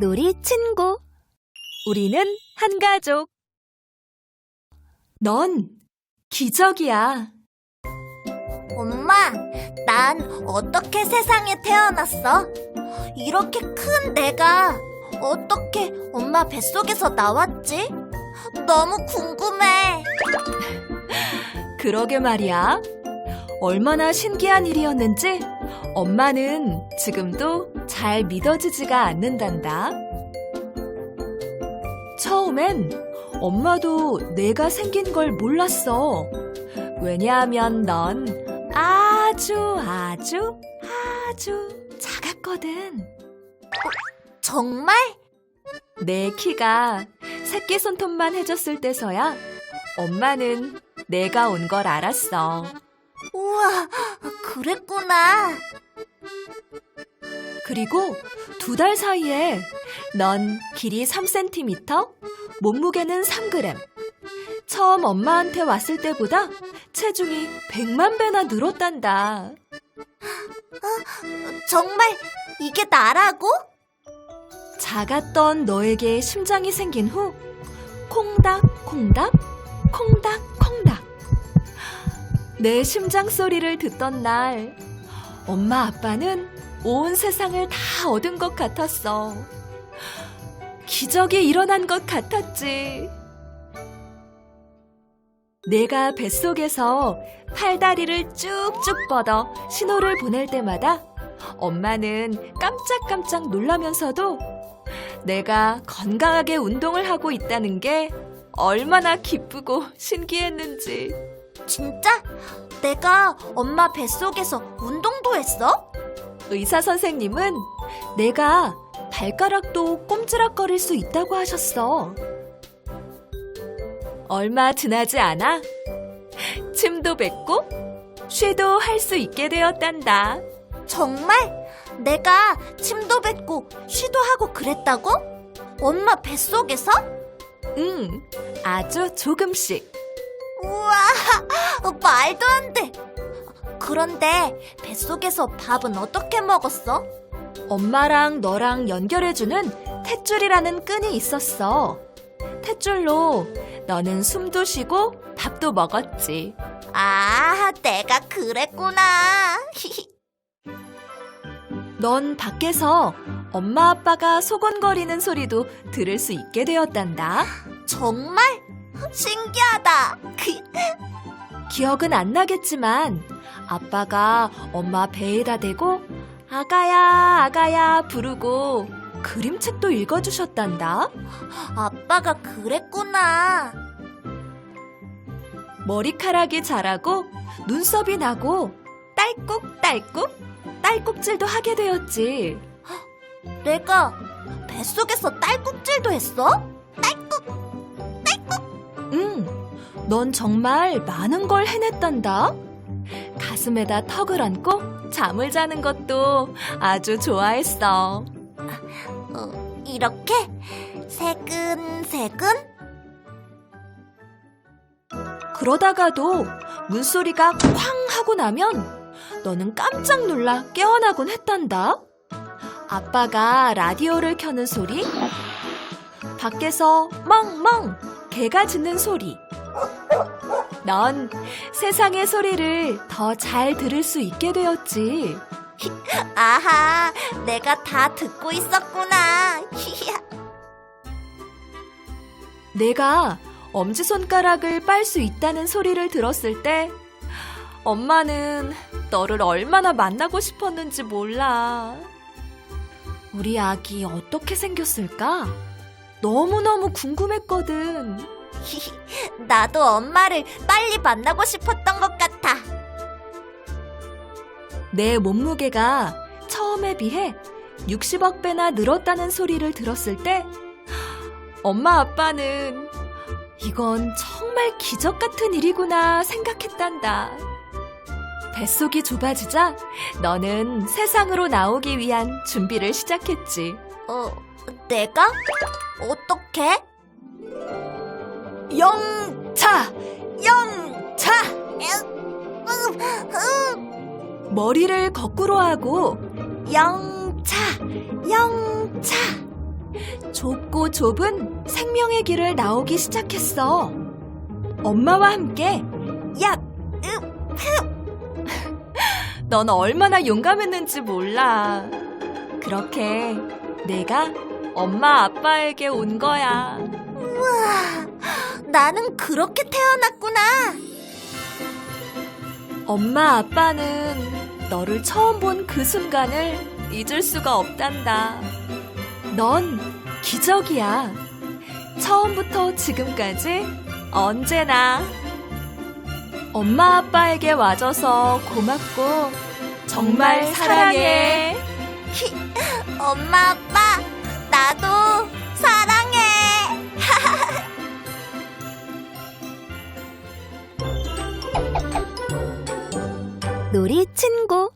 놀이 친구. 우리는 한 가족. 넌 기적이야. 엄마, 난 어떻게 세상에 태어났어? 이렇게 큰 내가 어떻게 엄마 뱃속에서 나왔지? 너무 궁금해. 그러게 말이야. 얼마나 신기한 일이었는지 엄마는 지금도 잘 믿어지지가 않는단다. 처음엔 엄마도 내가 생긴 걸 몰랐어. 왜냐하면 넌 아주 아주 아주 작았거든. 정말? 내 키가 새끼 손톱만 해줬을 때서야 엄마는 내가 온 걸 알았어. 우와, 그랬구나. 그리고 두 달 사이에 넌 길이 3cm, 몸무게는 3g. 처음 엄마한테 왔을 때보다 체중이 100만 배나 늘었단다. 정말 이게 나라고? 작았던 너에게 심장이 생긴 후 콩닥 콩닥 콩닥 콩닥 내 심장 소리를 듣던 날 엄마 아빠는 온 세상을 다 얻은 것 같았어. 기적이 일어난 것 같았지. 내가 뱃속에서 팔다리를 쭉쭉 뻗어 신호를 보낼 때마다 엄마는 깜짝깜짝 놀라면서도 내가 건강하게 운동을 하고 있다는 게 얼마나 기쁘고 신기했는지. 진짜? 내가 엄마 뱃속에서 운동도 했어? 의사 선생님은 내가 발가락도 꼼지락거릴 수 있다고 하셨어. 얼마 지나지 않아 침도 뱉고 쉬도 할 수 있게 되었단다. 정말? 내가 침도 뱉고 쉬도 하고 그랬다고? 엄마 뱃속에서? 응, 아주 조금씩. 우와, 말도 안 돼. 그런데 뱃속에서 밥은 어떻게 먹었어? 엄마랑 너랑 연결해주는 탯줄이라는 끈이 있었어. 탯줄로 너는 숨도 쉬고 밥도 먹었지. 아, 내가 그랬구나. 넌 밖에서 엄마 아빠가 소곤거리는 소리도 들을 수 있게 되었단다. 정말? 신기하다. 기억은 안 나겠지만 아빠가 엄마 배에다 대고 아가야 아가야 부르고 그림책도 읽어주셨단다. 아빠가 그랬구나. 머리카락이 자라고 눈썹이 나고 딸꾹딸꾹 딸꾹질도 하게 되었지. 내가 뱃속에서 딸꾹질도 했어? 응, 넌 정말 많은 걸 해냈단다. 가슴에다 턱을 얹고 잠을 자는 것도 아주 좋아했어. 어, 이렇게 새근새근? 그러다가도 문소리가 쾅 하고 나면 너는 깜짝 놀라 깨어나곤 했단다. 아빠가 라디오를 켜는 소리, 밖에서 멍멍 개가 짖는 소리. 넌 세상의 소리를 더 잘 들을 수 있게 되었지. 아하, 내가 다 듣고 있었구나. 내가 엄지손가락을 빨 수 있다는 소리를 들었을 때 엄마는 너를 얼마나 만나고 싶었는지 몰라. 우리 아기 어떻게 생겼을까? 너무너무 궁금했거든. 나도 엄마를 빨리 만나고 싶었던 것 같아. 내 몸무게가 처음에 비해 60억 배나 늘었다는 소리를 들었을 때 엄마 아빠는 이건 정말 기적 같은 일이구나 생각했단다. 뱃속이 좁아지자 너는 세상으로 나오기 위한 준비를 시작했지. 어, 내가? 어떻게? 영차! 영차! 머리를 거꾸로 하고 영차! 영차. 좁고 좁은 생명의 길을 나오기 시작했어. 엄마와 함께 야, 넌 얼마나 용감했는지 몰라. 그렇게 내가 엄마 아빠에게 온 거야. 우와. 나는 그렇게 태어났구나. 엄마 아빠는 너를 처음 본 그 순간을 잊을 수가 없단다. 넌 기적이야. 처음부터 지금까지 언제나 엄마 아빠에게 와줘서 고맙고 정말 사랑해. 엄마, 아빠. 놀이 친구.